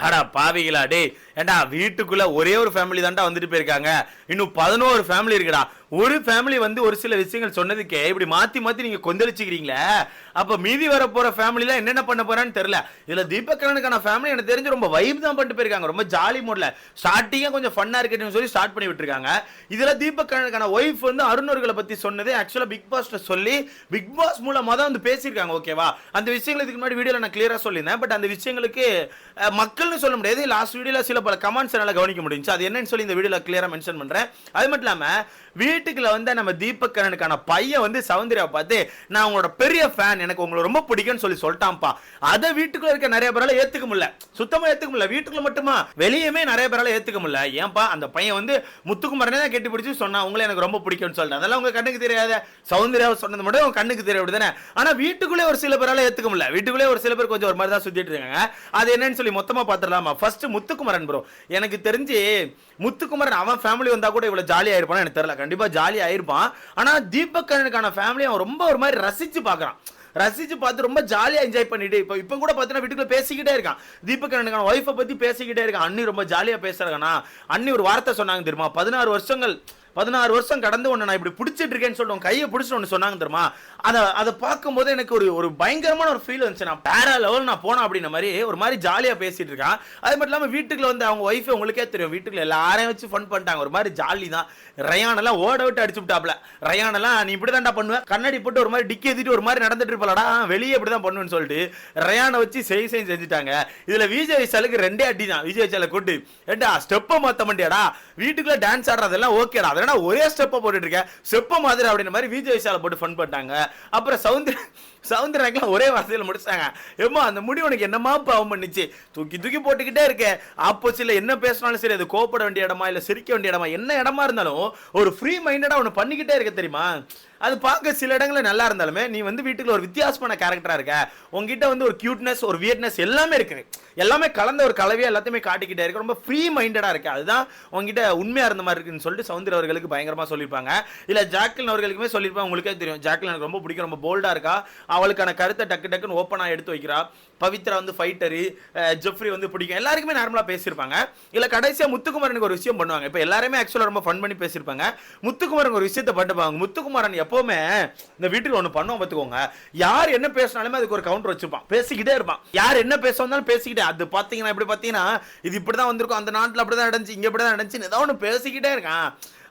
அடா பாவிகளா டேய். ஏண்டா வீட்டுக்குள்ள ஒரே ஒரு ஃபேமிலி தான்டா வந்துட்டு போயிருக்காங்க. இன்னும் பதினோரு ஃபேமிலி இருக்குடா. ஒரு ஃபேமிலி வந்து ஒரு சில விஷயங்கள் சொன்னதுக்கே இப்படி மாத்தி மாத்தி நீங்க கொந்தளிச்சுக்கிறீங்களே? அப்ப மீதி வர போற ஃபேமிலில என்னென்ன பண்ண போறான்னு தெரியல. இதுல தீபக்கரனுக்கான ஃபேமிலி எனக்கு தெரிஞ்சு ரொம்ப வைப் தான் பண்ணிட்டு போயிருக்காங்க. ரொம்ப ஜாலி மோட்ல ஸ்டார்டிங்கா கொஞ்சம் ஃபன்னா இருக்கட்டும்னு சொல்லி ஸ்டார்ட் பண்ணி விட்டுருக்காங்க. இதுல தீபக்கரனுக்கான ஒய்ஃப் வந்து அருணர்களை பத்தி சொன்னது ஆக்சுவலா பிக் பாஸ்ட சொல்லி பிக் பாஸ் மூலமா தான் வந்து பேசியிருக்காங்க ஓகேவா அந்த விஷயங்கள் இதுக்கு முன்னாடி வீடியோல நான் கிளியரா சொல்லியிருந்தேன். பட் அந்த விஷயங்களுக்கு மக்கள்னு சொல்ல முடியாது. லாஸ்ட் வீடியோல சில பல கமெண்ட்ஸ் என்னால கவனிக்க முடிஞ்சுச்சு. அது என்னன்னு சொல்லி இந்த வீடியோல கிளியரா மென்ஷன் பண்றேன். அது மட்டும் இல்லாம வீட்டுக்குள்ள வந்து நம்ம தீபக்கரனுக்கான பையன் வந்து சவுந்தர்யா பார்த்து நான் உங்களோட பெரிய ஃபேன் எனக்கு உங்களை ரொம்ப பிடிக்கும்னு சொல்லி சொல்லிட்டான்ப்பா. அதை வீட்டுக்குள்ள இருக்க நிறைய பேரால ஏத்துக்க முடியல. சுத்தமா ஏத்துக்க முடியல. வீட்டுக்குள்ள மட்டுமா? வெளியுமே நிறைய பேரால ஏத்துக்க முடியல. ஏன்பா? அந்த பையன் வந்து முத்துக்குமரனே தான் கெட்டி பிடிச்சி சொன்னா உங்களை எனக்கு ரொம்ப பிடிக்கும்னு சொல்லிட்டு. அதெல்லாம் உங்க கண்ணுக்கு தெரியாத. சௌந்தர்யாவை சொன்னது மட்டும் உங்க கண்ணுக்கு தெரிய விடுதானே ஆனா வீட்டுக்குள்ளே ஒரு சில பேரால ஏத்துக்க முடியல. வீட்டுக்குள்ளே ஒரு சில பேர் கொஞ்சம் ஒரு மாதிரி தான் சுத்திட்டு இருக்காங்க. அது என்னன்னு சொல்லி மொத்தமா பாத்துடலாமா? ஃபர்ஸ்ட் முத்துக்குமரன் ப்ரோ எனக்கு தெரிஞ்சு முத்துக்குமரன் அவன் ஃபேமிலி வந்தா கூட இவ்வளவு ஜாலியா இருப்பான்னு எனக்கு தெரியல. கண்டிப்பா ஜாலியா ஆயிருப்பான் ஆனா தீபக் கண்ணனுக்கான ஃபேமிலி அவன் ரொம்ப ஒரு மாதிரி ரசிச்சு பார்க்குறான் ரசிச்சு பார்த்து ரொம்ப ஜாலியா என்ஜாய் பண்ணிட்டு இப்போ இப்போ கூட பார்த்தீங்கன்னா வீட்டுக்குள்ள பேசிக்கிட்டே இருக்கான். தீபக் கண்ணனுக்கான ஒய்ஃபை பத்தி பேசிக்கிட்டே இருக்கான். அண்ணி ரொம்ப ஜாலியா பேசுகிறாங்கண்ணா அண்ணி ஒரு வார்த்தை சொன்னாங்க தெரியுமா? பதினாறு வருஷங்கள் பதினாறு வருஷம் கடந்து ஒன்று நான் இப்படி பிடிச்சிட்டு இருக்கேன்னு சொல்லிட்டு கையை பிடிச்சிட்டு ஒன்று சொன்னாங்க தெரியுமா? அதை அதை பார்க்கும்போது எனக்கு ஒரு ஒரு பயங்கரமான ஒரு ஃபீல் வந்துச்சு. நான் பேரா லெவல் நான் போனேன் அப்படின்ற மாதிரி ஒரு மாதிரி ஜாலியாக பேசிட்டு இருக்கான். அது மட்டும் இல்லாமல் வீட்டுக்குள்ள வந்து அவங்க ஒய்ஃபே உங்களுக்கே தெரியும். வீட்டுக்குள்ள எல்லாரையும் வச்சு ஃபன் பண்ணிட்டாங்க. ஒரு மாதிரி ஜாலி தான். ரயானெல்லாம் ஓட விட்டு அடிச்சு விட்டாப்ல. ரயானெல்லாம் நீ இப்படி தான்டா பண்ணுவேன் கண்ணாடி போட்டு ஒரு மாதிரி டிக்கி ஏற்றிட்டு ஒரு மாதிரி நடந்துட்டு இருப்பலடா. வெளியே இப்படி தான் பண்ணுவேன்னு சொல்லிட்டு ரயானை வச்சு செய் செய் செஞ்சுட்டாங்க. இதுல விஜய் விஷாலுக்கு ரெண்டே அடி தான். விஜய் விஷாலை கூட்டு. ஏண்டா ஸ்டெப்பை மாற்ற மாட்டியாடா? வீட்டுக்குள்ள டான்ஸ் ஆடுறதெல்லாம் ஓகேடா அதெல்லாம் ஒரே ஸ்டெப்பை போட்டுட்டு இருக்கேன் ஸ்டெப்பை மாதிரி அப்படின்ற மாதிரி விஜய் விஷால போட்டு ஃபன் பண்ணிட்டாங்க. அப்புறம் சவுந்தர சவுந்தரக்கெல்லாம் ஒரே வார்த்தையில் முடிச்சாங்க. எம்மா அந்த முடி உனக்கு என்னமா பாவம் பண்ணிச்சு? தூக்கி தூக்கி போட்டுக்கிட்டே இருக்கேன் ஆப்போசிட்ல என்ன பேசினாலும் சரி அது கோப்பட வேண்டிய இடமா இல்லை சிரிக்க வேண்டிய இடமா என்ன இடமா இருந்தாலும் ஒரு ஃப்ரீ மைண்டடாக ஒன்று பண்ணிக்கிட்டே இருக்க தெரியுமா? அது பார்க்க சில இடங்களில் நல்லா இருந்தாலுமே நீ வந்து வீட்டுக்குள்ள ஒரு வித்தியாசமான கேரக்டராக இருக்க. உங்ககிட்ட வந்து ஒரு கியூட்னஸ் ஒரு வியட்னஸ் எல்லாமே இருக்குது. எல்லாமே கலந்த ஒரு கலவையாக எல்லாத்தையுமே காட்டிக்கிட்டே இருக்கு. ரொம்ப ஃப்ரீ மைண்டடாக இருக்கு. அதுதான் உங்ககிட்ட உண்மையாக இருந்த மாதிரி இருக்குன்னு சொல்லிட்டு சவுந்தர் அவர்களுக்கு பயங்கரமாக சொல்லியிருப்பாங்க. இல்லை ஜாக்லின் அவர்களுக்குமே சொல்லியிருப்பாங்க உங்களுக்கே தெரியும். ஜாக்லின் எனக்கு ரொம்ப பிடிக்கும். ரொம்ப போல்டாக இருக்கா? அவளுக்கான கருத்தை டக்கு டக்குன்னு ஓப்பனாக எடுத்து வைக்கிறா. பவித்ரா வந்து ஃபைட்டரு ஜெஃப்ரி வந்து பிடிக்கும். எல்லாருக்குமே நார்மலாக பேசியிருப்பாங்க. இல்லை கடைசியாக முத்துக்குமாரனுக்கு ஒரு விஷயம் பண்ணுவாங்க. இப்போ எல்லாருமே ஆக்சுவலாக ரொம்ப ஃபன் பண்ணி பேசியிருப்பாங்க. முத்துக்குமாரன் ஒரு விஷயத்தை பண்ணிப்பாங்க முத்துக்குமாரன் எப்பவுமே இந்த வீட்டுக்கு ஒண்ணு பண்ணுவோம் பார்த்துக்கோங்க. யார் என்ன பேசினாலுமே அதுக்கு ஒரு கவுண்டர் வச்சிருப்பான். பேசிக்கிட்டே இருப்பான். யார் என்ன பேச வந்தாலும் பேசிக்கிட்டே. அது பாத்தீங்கன்னா இப்படி பாத்தீங்கன்னா இது இப்படிதான் வந்திருக்கும். அந்த நாட்டுல அப்படிதான் நடந்துச்சு இங்க இப்படிதான் நடந்துச்சு ஏதோ ஒன்று பேசிக்கிட்டே இருக்கான்.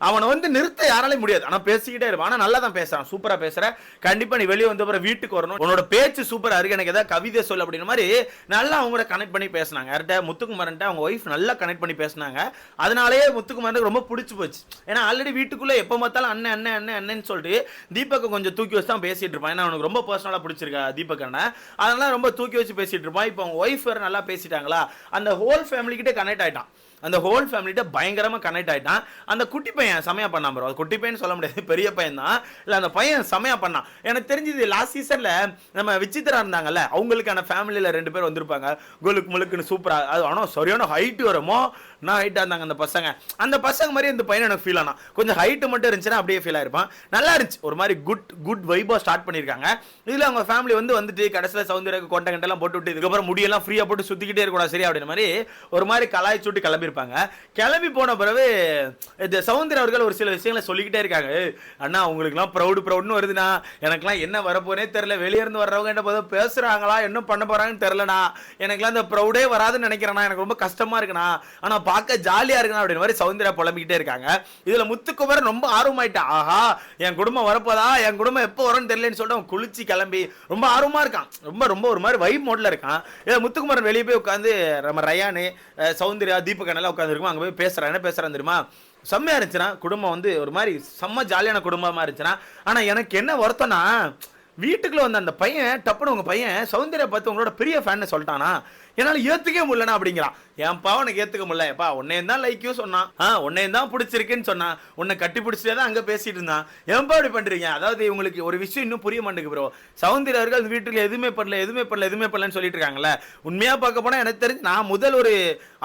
அவனை வந்து நிறுத்த யாராலையும் முடியாது. ஆனால் பேசிக்கிட்டே இருப்பான். ஆனால் நல்லா தான் பேசுறான். சூப்பராக பேசுற. கண்டிப்பாக நீ வெளியே வந்த அப்புறம் வீட்டுக்கு வரணும். உன்னோட பேச்சு சூப்பராக இருக்கு. எனக்கு ஏதாவது கவிதை சொல்ல அப்படின்ற மாதிரி நல்லா அவங்கள கனெக்ட் பண்ணி பேசினாங்க. யார்கிட்ட? முத்துக்குமாரன்ட்ட. அவங்க ஒய்ஃப் நல்லா கனெக்ட் பண்ணி பேசினாங்க. அதனாலேயே முத்துக்குமாரனுக்கு ரொம்ப பிடிச்சி போச்சு. ஏன்னா ஆல்ரெடி வீட்டுக்குள்ளே எப்போ பார்த்தாலும் அண்ணன் அண்ணன் அண்ணன் அண்ணன்னு சொல்லிட்டு தீபக்கை கொஞ்சம் தூக்கி வச்சு தான் பேசிட்டு இருப்பான். ஏன்னா அவனுக்கு ரொம்ப பர்சனலாக பிடிச்சிருக்கா தீபக் அண்ணன். அதனால ரொம்ப தூக்கி வச்சு பேசிட்டு இருப்பான். இப்போ அவங்க ஒய்ஃப் வேறு நல்லா பேசிட்டாங்களா? அந்த ஹோல் ஃபேமிலிக்கிட்டே கனெக்ட் ஆகிட்டான் அந்த ஹோல் ஃபேமிலிட்ட பயங்கரமாக கனெக்ட் ஆயிட்டான். அந்த குட்டி பையன் செமையா பண்ணான் ப்ரோ குட்டி பையன் சொல்ல முடியாது பெரிய பையன் தான் இல்லை அந்த பையன் செமையா பண்ணான். எனக்கு தெரிஞ்சது லாஸ்ட் சீசனில் நம்ம விசித்திரா இருந்தாங்கல்ல அவங்களுக்கான ஃபேமிலியில் ரெண்டு பேர் வந்திருப்பாங்க. கோலுக்கு முழுக்குன்னு சூப்பராக அது ஆனால் சரியான ஹைட் வருமோ நான் ஹைட்டாக இருந்தாங்க அந்த பசங்க. அந்த பசங்க மாதிரி இந்த பையன் எனக்கு ஃபீல் ஆனால் கொஞ்சம் ஹைட்டு மட்டும் இருந்துச்சுன்னா அப்படியே ஃபீல் ஆயிருப்பான். நல்லா இருந்துச்சு. ஒரு மாதிரி குட் குட் வைபாக ஸ்டார்ட் பண்ணியிருக்காங்க. இதில் அவங்க ஃபேமிலி வந்து வந்துட்டு கடைசியில் சவுந்தரக்கு கொண்ட கண்டெல்லாம் போட்டு விட்டு இதுக்கப்புறம் முடியெல்லாம் ஃப்ரீயாக போட்டு சுத்திக்கிட்டே இருக்கக்கூடாது. சரி அப்படின்ற மாதிரி ஒரு மாதிரி கலாய்ச்சி விட்டு கிளம்பியிருப்பாங்க. கிளம்பி போன பிறகு இந்த சவுந்தர் அவர்கள் ஒரு சில விஷயங்களை சொல்லிக்கிட்டே இருக்காங்க. அண்ணா உங்களுக்குலாம் ப்ரௌடு ப்ரௌட்னு வருதுண்ணா. எனக்குலாம் என்ன வரப்போனே தெரில வெளியே இருந்து வர்றவங்க என்ன போதும் பேசுகிறாங்களா என்ன பண்ண போகிறாங்கன்னு தெரிலண்ணா எனக்குலாம் அந்த ப்ரௌடே வராதுன்னு நினைக்கிறேண்ணா. எனக்கு ரொம்ப கஷ்டமாக இருக்குண்ணா. ஆனால் பார்க்க ஜாலியா இருக்கணும் அப்படின்ற மாதிரி சவுந்தரா புலம்பிக்கிட்டே இருக்காங்க. இதுல முத்துக்குமரன் ரொம்ப ஆர்வமாயிட்டான் ஆஹா என் குடும்பம் வரப்போதா? என் குடும்பம் எப்போ வரும்னு தெரியலன்னு சொல்லிட்டு அவன் குளிச்சு கிளம்பி ரொம்ப ஆர்வமா இருக்கான். ரொம்ப ரொம்ப ஒரு மாதிரி வைப் மோட்ல இருக்கான். இதில் முத்துக்குமரன் வெளியே போய் உட்காந்து நம்ம ரயானு அஹ், சௌந்தர்யா தீபக் எல்லாம் உட்காந்துருக்கும் அங்கே போய் பேசுறான். என்ன பேசுறான் தெரியுமா? செம்மையா இருந்துச்சுன்னா குடும்பம் வந்து ஒரு மாதிரி செம்ம ஜாலியான குடும்பமா இருந்துச்சுன்னா ஆனா எனக்கு என்ன வருத்தம்னா வீட்டுக்குள்ள வந்த அந்த பையன் டப்புனு உங்க பையன் சௌந்தர்யா பார்த்து உங்களோட பெரிய ஃபேன்னு சொல்லிட்டானா. என்னால ஏத்துக்கவே முடியலனா அப்படிங்கிறான் ஏன்பா உனக்கு ஏத்துக்க முடியல? ஏப்பா உன்னையும் தான் லைக்கும் சொன்னான். ஆ உன்னையும் தான் பிடிச்சிருக்குன்னு சொன்னான். உன்னை கட்டி பிடிச்சிட்டே தான் அங்கே பேசிட்டு இருந்தான். ஏன்பா இப்படி பண்ணுறீங்க அதாவது இவங்களுக்கு ஒரு விஷயம் இன்னும் புரிய மாட்டேங்குது ப்ரோ சவுந்தர் அவர்கள் வீட்டில் எதுவுமே பண்ணல எதுவுமே பண்ணல எதுவுமே பண்ணலன்னு சொல்லிட்டு இருக்காங்கல்ல. உண்மையாக பார்க்க போனால் எனக்கு தெரிஞ்சு நான் முதல் ஒரு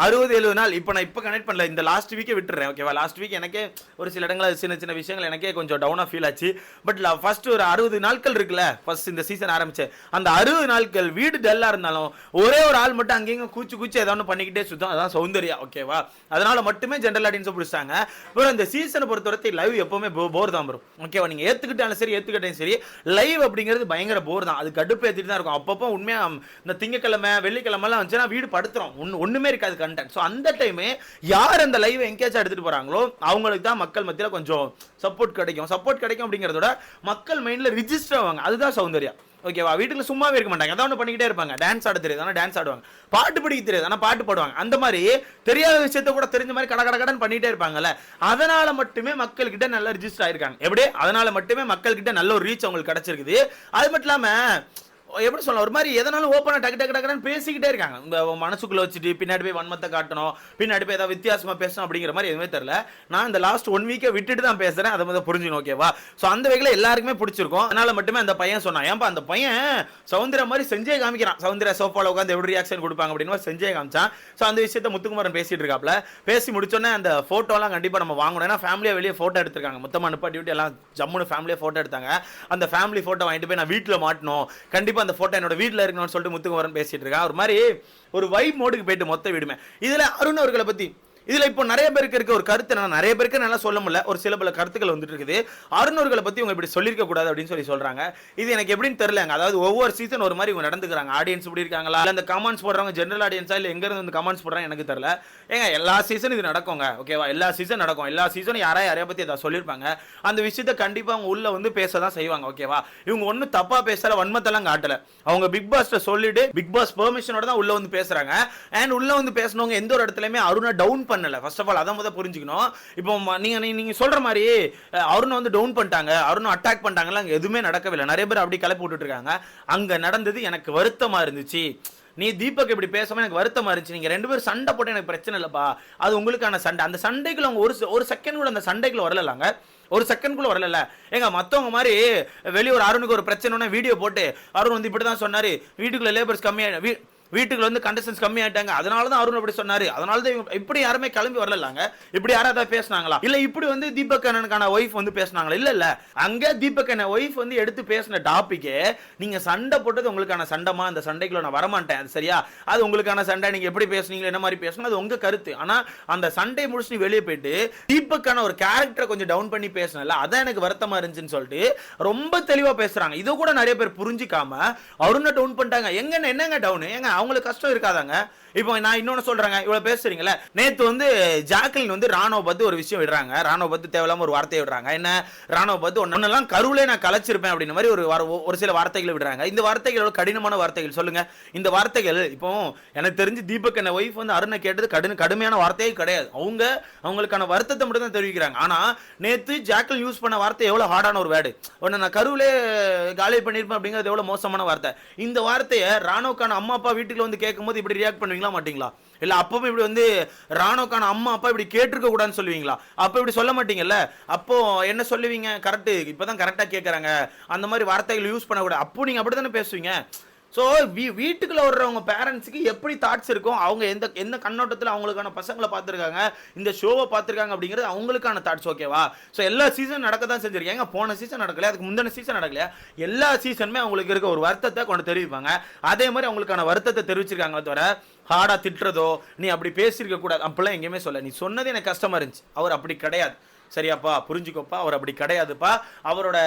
அறுபது எழுபது நாள் இப்போ நான் இப்போ கனெக்ட் பண்ணல. இந்த லாஸ்ட் வீக்கே விட்டுறேன் ஓகேவா லாஸ்ட் வீக் எனக்கே ஒரு சில இடங்களில் சின்ன சின்ன விஷயங்கள் எனக்கே கொஞ்சம் டவுனாக ஃபீல் ஆச்சு. பட் ஃபர்ஸ்ட் ஒரு அறுபது நாட்கள் இருக்குல்ல ஃபர்ஸ்ட் இந்த சீசன் ஆரம்பிச்சு. அந்த அறுபது நாட்கள் வீடு டல்லாக இருந்தாலும் ஒரே ஒரு ஆள் மட்டும் அங்கேயும் கூச்சு கூச்சு ஏதோ ஒன்று பண்ணிக்கிட்டே சுத்தம். அதான் சௌந்தர்யா ஓகேவா அதனால மட்டுமே ஜென்ரல் ஆடியன்ஸை பிடிச்சாங்க. அப்புறம் இந்த சீசனை பொறுத்தவரை லைவ் எப்பவுமே போர் தான் வரும். ஓகேவா நீங்கள் ஏற்றுக்கிட்டாலும் சரி ஏற்றுக்கிட்டாலும் சரி லைவ் அப்படிங்கிறது பயங்கர போர் தான். அது கடுப்பு ஏற்றிட்டு தான் இருக்கும். அப்பப்போ உண்மையாக இந்த திங்கக்கிழமை வெள்ளிக்கிழமெல்லாம் வந்துச்சுன்னா வீடு படுத்துறோம் ஒன்று ஒன்றுமே இருக்காது கண்டென்ட் ஸோ அந்த டைமே யார் அந்த லைவ் எங்கேஜாக எடுத்துகிட்டு போகிறாங்களோ அவங்களுக்கு தான் மக்கள் மத்தியில் கொஞ்சம் சப்போர்ட் கிடைக்கும். சப்போர்ட் கிடைக்கும் அப்படிங்கிறத விட மக்கள் மைண்டில் ரிஜிஸ்டர் ஆவாங்க. அதுதான் சௌந்தர்யா. ஓகேவா? வீட்டில் சும்மாவே இருக்க மாட்டாங்க. அதான் ஒன்று பண்ணிக்கிட்டே இருப்பாங்க. டான்ஸ் ஆட தெரியாது. ஆனால் டான்ஸ் ஆடுவாங்க. பாட்டு பிடிக்க தெரியாது. ஆனால் பாட்டு பாடுவாங்க. அந்த மாதிரி தெரியாத விஷயத்த கூட தெரிஞ்ச மாதிரி கட கட கடன் பண்ணிகிட்டே இருப்பாங்கல்ல. அதனால மட்டுமே மக்கள் கிட்ட நல்ல ரிஜிஸ்டர் ஆயிருக்காங்க. எப்படி? அதனால மட்டுமே மக்கள்கிட்ட நல்ல ஒரு ரீச் அவங்களுக்கு கிடச்சிருக்குது. அது மட்டும் இல்லாம எப்படி சொல்லலாம் ஒரு மாதிரி எதனாலும் ஓப்பனாக டக்கு டக்கு டக்குன்னு பேசிக்கிட்டே இருக்காங்க. இந்த மனசுக்குள்ள வச்சுட்டு பின்னாடி போய் வன்மத்தை காட்டணும் பின்னாடி போய் ஏதாவது வித்தியாசமாக பேசணும் அப்படிங்கிற மாதிரி எதுவுமே தெரில நான் இந்த லாஸ்ட் ஒன் வீக்கை விட்டுட்டு தான் பேசுகிறேன் அதை மாதிரி புரிஞ்சுக்கணும் ஓகேவா ஸோ அந்த வகையில் எல்லாருக்குமே பிடிச்சிருக்கும். அதனால் மட்டுமே அந்த பையன் சொன்னான் ஏன்பா அந்த பையன் சௌந்தர்யா மாதிரி செஞ்சே காமிக்கிறான். சௌந்தர்யா சோஃபாவில் உட்காந்து எப்படி ரியாக்ஷன் கொடுப்பாங்க அப்படின்னு மாதிரி செஞ்சே காமிச்சான். ஸோ அந்த விஷயத்த முத்துக்குமாரன் பேசிட்டு இருக்காப்ல. பேசி முடிச்சோன்னே அந்த ஃபோட்டோலாம் கண்டிப்பாக நம்ம வாங்கணும். ஏன்னா ஃபேமிலியாக வெளியே ஃபோட்டோ எடுத்திருக்காங்க. மொத்தமாக நிப்பாட்டி விட்டு எல்லாம் ஜம்முன்னு ஃபேமிலியாக ஃபோட்டோ எடுத்தாங்க. அந்த ஃபேமிலி ஃபோட்டோ வாங்கிட்டு போய் நான் வீட்டில் மாட்டணும். கண்டிப்பாக அந்த ஃபோட்டோ என்னோட வீட்டில் இருக்கணும்னு சொல்லிட்டு முத்துக்குமரன் பேசிட்டு இருக்கான். ஒரு மாதிரி ஒரு வைப் மோடுக்கு போயிட்டு மொத்த விடுமே. இதில் அருண் அவர்களை பற்றி இதில் இப்போ நிறைய பேருக்கு இருக்க ஒரு கருத்து நான் நிறைய பேருக்கு நல்லா சொல்ல முடியல. ஒரு சில பல கருத்துக்கள் வந்துட்டு இருக்குது. அருணர்களை பற்றி இவங்க இப்படி சொல்லியிருக்க கூடாது அப்படின்னு சொல்லி சொல்கிறாங்க இது எனக்கு எப்படின்னு தெரியலங்க அதாவது ஒவ்வொரு சீசன் ஒரு மாதிரி இவங்க நடந்துக்கிறாங்க. ஆடியன்ஸ் இப்படி இருக்காங்களா? இல்லை அந்த கமெண்ட்ஸ் போடுறவங்க ஜென்ரல் ஆடியன்ஸா இல்லை எங்கேருந்து அந்த வந்து கமெண்ட்ஸ் போடுறாங்க? எனக்கு தெரியல. ஏங்க எல்லா சீசனும் இது நடக்குங்க. ஓகேவா எல்லா சீசன் நடக்கும். எல்லா சீசனும் யாரா யாரையை பற்றி ஏதாவது சொல்லியிருப்பாங்க? அந்த விஷயத்த கண்டிப்பாக அவங்க உள்ள வந்து பேச தான் செய்வாங்க ஓகேவா இவங்க ஒன்றும் தப்பாக பேசல வன்மத்தெல்லாம் காட்டல. அவங்க பிக் பாஸ்ட சொல்லிட்டு பிக் பாஸ் பெர்மிஷனோட தான் உள்ள வந்து பேசுறாங்க. அண்ட் உள்ள வந்து பேசினவங்க எந்த ஒரு இடத்துலயுமே அருணை டவுன் பண்ணலை. ஃபர்ஸ்ட் ஆஃப் ஆல் அதை முதல் புரிஞ்சுக்கணும். இப்போ நீங்கள் நீங்கள் சொல்கிற சொல்ற மாதிரி அருணை வந்து டவுன் பண்ணிட்டாங்க. அருணை அட்டாக் பண்ணிட்டாங்கலாம் அங்க எதுவுமே நடக்கவில்லை. நிறைய பேர் அப்படி கிளப்பி விட்டுருக்காங்க இருக்காங்க அங்க நடந்தது எனக்கு வருத்தமா இருந்துச்சு. நீ தீபக் இப்படி பேசாமல் எனக்கு வருத்தமா இருந்துச்சு. நீங்க ரெண்டு பேரும் சண்டை போட்டு எனக்கு பிரச்சனை இல்லப்பா. அது உங்களுக்கான சண்டை. அந்த சண்டைக்குள்ள அவங்க ஒரு ஒரு செகண்ட் கூட அந்த சண்டைக்குள்ள வரலாங்க ஒரு செகண்ட் வரல ஏங்க மத்தவங்க மாதிரி வெளியே ஒரு அருணுக்கு ஒரு பிரச்சனை வீடியோ போட்டு அருண் வந்து இப்படி தான் சொன்னாரு. வீட்டுக்குள்ள லேபர்ஸ் கம்மியாக வீ வீட்டுக்குள்ள வந்து கண்டஸ்டன்ஸ் கம்மி ஆயிட்டாங்க அதனால தான் அருண் அப்படி சொன்னாரு. அதனால தான் இவங்க இப்படி யாருமே கிளம்பி வரலாங்க இப்படி யாராவது பேசினாங்களா? இல்ல இப்படி வந்து தீபக் அண்ணனுக்கான ஒய்ஃப் வந்து பேசுனாங்களா? இல்ல இல்ல. அங்க தீபக் அண்ணன் ஒய்ஃப் வந்து எடுத்து பேசின டாபிக்கே நீங்க சண்டை போட்டது உங்களுக்கான சண்டைமா அந்த சண்டைக்குள்ள நான் வரமாட்டேன். அது சரியா? அது உங்களுக்கான சண்டை. நீங்க எப்படி பேசுனீங்களோ என்ன மாதிரி பேசணும் அது உங்க கருத்து. ஆனா அந்த சண்டை முடிச்சு நீ வெளியே போயிட்டு தீபக்கான ஒரு கேரக்டரை கொஞ்சம் டவுன் பண்ணி பேசினல அதான் எனக்கு வருத்தமா இருந்துச்சுன்னு சொல்லிட்டு ரொம்ப தெளிவா பேசுறாங்க. இது கூட நிறைய பேர் புரிஞ்சுக்காம அருணை டவுன் பண்ணிட்டாங்க. எங்க என்னங்க டவுன் ஏங்க அவங்களுக்கு கஷ்டம் இருக்காதாங்க. இப்போ நான் இன்னொன்று சொல்கிறேங்க இவ்வளோ பேசுறீங்களே நேற்று வந்து ஜாக்லின் வந்து ராணுவ பத்து ஒரு விஷயம் விடுறாங்க. ராணுவ பத்தி தேவையில்லாம ஒரு வார்த்தையை விடுறாங்க. என்ன? ராணுவ பத்து ஒன்னெல்லாம் கருவிலே நான் கலைச்சிருப்பேன் அப்படின்ற மாதிரி ஒரு ஒரு சில வார்த்தைகளை விடுறாங்க. இந்த வார்த்தைகள் எவ்வளோ கடினமான வார்த்தைகள் சொல்லுங்க. இந்த வார்த்தைகள் இப்போ எனக்கு தெரிஞ்சு தீபக் என்ன ஒய்ஃப் வந்து அருணை கேட்டது கடின கடுமையான வார்த்தையே கிடையாது. அவங்க அவங்களுக்கான வருத்தத்தை மட்டும் தான் தெரிவிக்கிறாங்க. ஆனால் நேற்று ஜாக்கல் யூஸ் பண்ண வார்த்தை எவ்வளோ ஹார்டான ஒரு வேர்டு ஒன்று நான் கருவிலே காலி பண்ணிருப்பேன் அப்படிங்கிறது எவ்வளோ மோசமான வார்த்தை. இந்த வார்த்தையை ராணுவக்கான அம்மா அப்பா வீட்டுக்கு வந்து கேட்கும்போது இப்படி ரியாக்ட் பண்ணுவீங்களா மாட்டீங்களா? இல்லை அப்பவும் இப்படி வந்து ராணுவக்கான அம்மா அப்பா இப்படி கேட்டிருக்க கூடாதுன்னு சொல்லுவீங்களா? அப்போ இப்படி சொல்ல மாட்டீங்கல்ல? அப்போ என்ன சொல்லுவீங்க? கரெக்ட்டு இப்போ தான் கரெக்டாக கேட்குறாங்க அந்த மாதிரி வார்த்தைகள் யூஸ் பண்ணக்கூடாது. அப்போ நீங்கள் அப்படி தானே பேசுவீங்க? ஸோ வீ வீட்டுக்குள்ளே வர்றவங்க பேரண்ட்ஸுக்கு எப்படி தாட்ஸ் இருக்கும் அவங்க எந்த எந்த கண்ணோட்டத்தில் அவங்களுக்கான பசங்களை பார்த்துருக்காங்க இந்த ஷோவை பார்த்துருக்காங்க அப்படிங்கிறது அவங்களுக்கான தாட்ஸ் ஓகேவா ஸோ எல்லா சீசன் நடக்க தான் செஞ்சிருக்காங்க போன சீசன் நடக்கல அதுக்கு முந்தின சீசன் நடக்கலையா? எல்லா சீசனுமே அவங்களுக்கு இருக்க ஒரு வருத்தத்தை கொண்டு தெரிவிப்பாங்க. அதே மாதிரி அவங்களுக்கான வருத்தத்தை தெரிவிச்சிருக்காங்க தவிர ஹார்டாக திட்டுறதோ நீ அப்படி பேசியிருக்க கூடாது அப்படிலாம் எங்கேயுமே சொல்ல நீ சொன்னது எனக்கு கஷ்டமாக இருந்துச்சு. அவர் அப்படி கிடையாது. சரியாப்பா புரிஞ்சுக்கோப்பா அவர் அப்படி கிடையாதுப்பா. அவரோட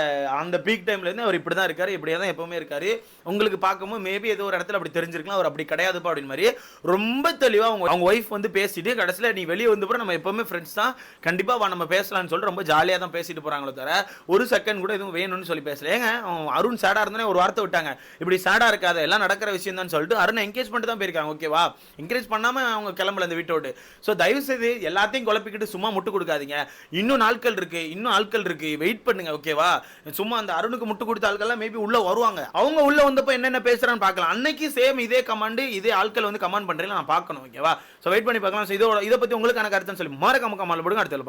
அந்த பீக் டைம்லேருந்து அவர் இப்படி தான் இருக்காரு இப்படியே தான் எப்பவுமே இருக்காரு. உங்களுக்கு பார்க்கும்போது மேபி ஏதோ ஒரு இடத்துல அப்படி தெரிஞ்சிருக்கலாம் அவர் அப்படி கிடையாதுப்பா அப்படின்னு மாதிரி ரொம்ப தெளிவாக அவங்க அவங்க ஒய்ஃப் வந்து பேசிட்டு கடைசியில் நீ வெளியே வந்து கூட நம்ம எப்பவுமே ஃப்ரெண்ட்ஸ் தான். கண்டிப்பாக வா நம்ம பேசலாம்னு சொல்லிட்டு ரொம்ப ஜாலியாக தான் பேசிட்டு போகிறாங்களோ தவிர ஒரு செகண்ட் கூட எதுவும் வேணும்னு சொல்லி பேசல. ஏங்க அவன் அருண் சேடாக இருந்தோன்னே ஒரு வார்த்தை விட்டாங்க. இப்படி சேடாக இருக்காது எல்லாம் நடக்கிற விஷயம் தான் சொல்லிட்டு அருண் என்கரேஜ் பண்ணிட்டு தான் போயிருக்காங்க. ஓகேவா என்கரேஜ் பண்ணாமல் அவங்க கிளம்பல இந்த வீட்டை விட்டு. ஸோ தயவுசெய்து எல்லாத்தையும் குழப்பிக்கிட்டு சும்மா முட்டு கொடுக்காதீங்க. இன்னும் நாட்கள் இருக்கு இன்னும் ஆட்கள் இருக்கு. வெயிட் பண்ணுங்க ஓகேவா சும்மா அந்த அருணுக்கு முட்டு கொடுத்த ஆட்கள்லாம் மேபி உள்ள வருவாங்க. அவங்க உள்ள வந்தப்போ என்னென்ன பேசுறான்னு பார்க்கலாம். அன்னைக்கு சேம் இதே கமாண்ட் இதே ஆட்கள் வந்து கமெண்ட் பண்றீங்க நான் பார்க்கணும் ஓகேவா ஸோ வெயிட் பண்ணி பார்க்கலாம். ஸோ இதோட இதை பத்தி உங்களுக்கான கருத்துன்னு சொல்லி மறக்காம கமால் போடுங்க. அடுத்த பார்க்கலாம்.